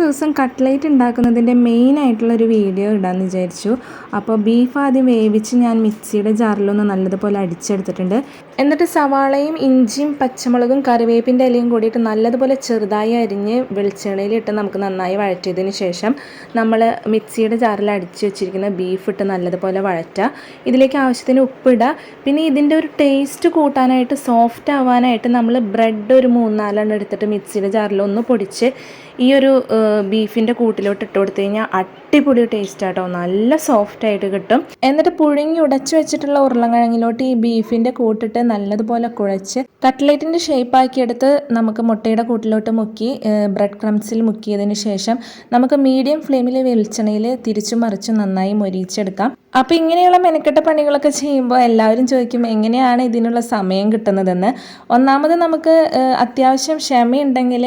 ദിവസം cutlet ഉണ്ടാക്കുന്നതിന്റെ main ആയിട്ടുള്ള ഒരു വീഡിയോ ഇടാമെന്ന് വിചാരിച്ചു. അപ്പോൾ ബീഫ് ആദ്യം വേവിച്ച് ഞാൻ മിക്സിയുടെ ജാറിലൊന്ന് നല്ലതുപോലെ അടിച്ചെടുത്തിട്ടുണ്ട്. എന്നിട്ട് സവാളയും ഇഞ്ചിയും പച്ചമുളകും കറിവേപ്പിന്റെ ഇലയും കൂടിയിട്ട് നല്ലതുപോലെ ചെറുതായി അരിഞ്ഞ് വെളിച്ചെണ്ണയിലിട്ട് നമുക്ക് നന്നായി വഴറ്റിയതിന് ശേഷം നമ്മൾ മിക്സിയുടെ ജാറിൽ അടിച്ച് വെച്ചിരിക്കുന്ന ബീഫ് ഇട്ട് നല്ലതുപോലെ വഴറ്റുക. ഇതിലേക്ക് ആവശ്യത്തിന് ഉപ്പിടുക. പിന്നെ ഇതിന്റെ ഒരു ടേസ്റ്റ് കൂട്ടാനായിട്ട് സോഫ്റ്റ് ആവാനായിട്ട് നമ്മൾ ബ്രെഡ് ഒരു മൂന്നാലെണ്ണം എടുത്തിട്ട് മിക്സിയുടെ ജാറിൽ ഒന്ന് പൊടിച്ച് ഈ ഒരു ബീഫിന്റെ കൂട്ടിലോട്ട് ഇട്ട് കൊടുത്തു കഴിഞ്ഞാൽ അടിപൊളി ടേസ്റ്റ് ആട്ടോ. നല്ല സോഫ്റ്റ് ആയിട്ട് കിട്ടും. എന്നിട്ട് പുഴുങ്ങി ഉടച്ചു വെച്ചിട്ടുള്ള ഉരുളക്കിഴങ്ങിലോട്ട് ഈ ബീഫിന്റെ കൂട്ടിട്ട് നല്ലതുപോലെ കുഴച്ച് കട്ട്ലേറ്റിന്റെ ഷേപ്പാക്കിയെടുത്ത് നമുക്ക് മുട്ടയുടെ കൂട്ടിലോട്ട് മുക്കി ബ്രെഡ് ക്രംസിൽ മുക്കിയതിന് ശേഷം നമുക്ക് മീഡിയം ഫ്ലെയിമിൽ വെളിച്ചെണ്ണയിൽ തിരിച്ചു മറിച്ച് നന്നായി മൊരിച്ചെടുക്കാം. അപ്പോൾ ഇങ്ങനെയുള്ള മെനക്കെട്ട പണികളൊക്കെ ചെയ്യുമ്പോൾ എല്ലാവരും ചോദിക്കും എങ്ങനെയാണ് ഇതിനുള്ള സമയം കിട്ടുന്നതെന്ന്? ഒന്നാമത് നമുക്ക് അത്യാവശ്യം ക്ഷമയുണ്ടെങ്കിൽ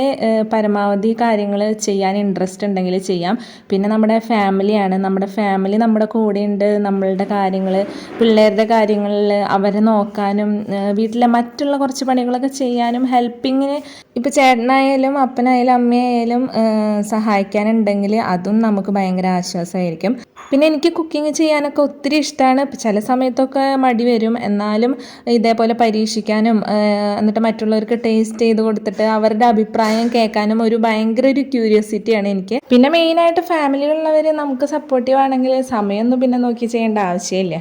പരമാവധി കാര്യങ്ങൾ ചെയ്യാൻ ഇൻട്രസ്റ്റ് ഉണ്ടെങ്കിൽ ചെയ്യാം. പിന്നെ നമ്മുടെ ഫാമിലിയാണ് നമ്മുടെ ഫാമിലി നമ്മുടെ കൂടെയുണ്ട് നമ്മളുടെ കാര്യങ്ങൾ പിള്ളേരുടെ കാര്യങ്ങളിൽ അവരെ നോക്കാനും വീട്ടിലെ മറ്റുള്ള കുറച്ച് പണികളൊക്കെ ചെയ്യാനും ഹെൽപ്പിങ്ങിന് ഇപ്പോൾ ചേട്ടനായാലും അപ്പനായാലും അമ്മയായാലും സഹായിക്കാനുണ്ടെങ്കിൽ അതും നമുക്ക് ഭയങ്കര ആശ്വാസമായിരിക്കും. പിന്നെ എനിക്ക് കുക്കിംഗ് ചെയ്യാനൊക്കെ ഒത്തിരി ഇഷ്ടമാണ് ചില സമയത്തൊക്കെ മടി വരും. എന്നാലും ഇതേപോലെ പരീക്ഷിക്കാനും എന്നിട്ട് മറ്റുള്ളവർക്ക് ടേസ്റ്റ് ചെയ്ത് കൊടുത്തിട്ട് അവരുടെ അഭിപ്രായം കേൾക്കാനും ഒരു ഭയങ്കര ഒരു ക്യൂരിയോസിറ്റിയാണ് എനിക്ക്. പിന്നെ മെയിനായിട്ട് ഫാമിലിയിലുള്ളവർ നമുക്ക് സപ്പോർട്ടീവ് ആണെങ്കിൽ സമയമൊന്നും പിന്നെ നോക്കി ചെയ്യേണ്ട ആവശ്യമില്ല.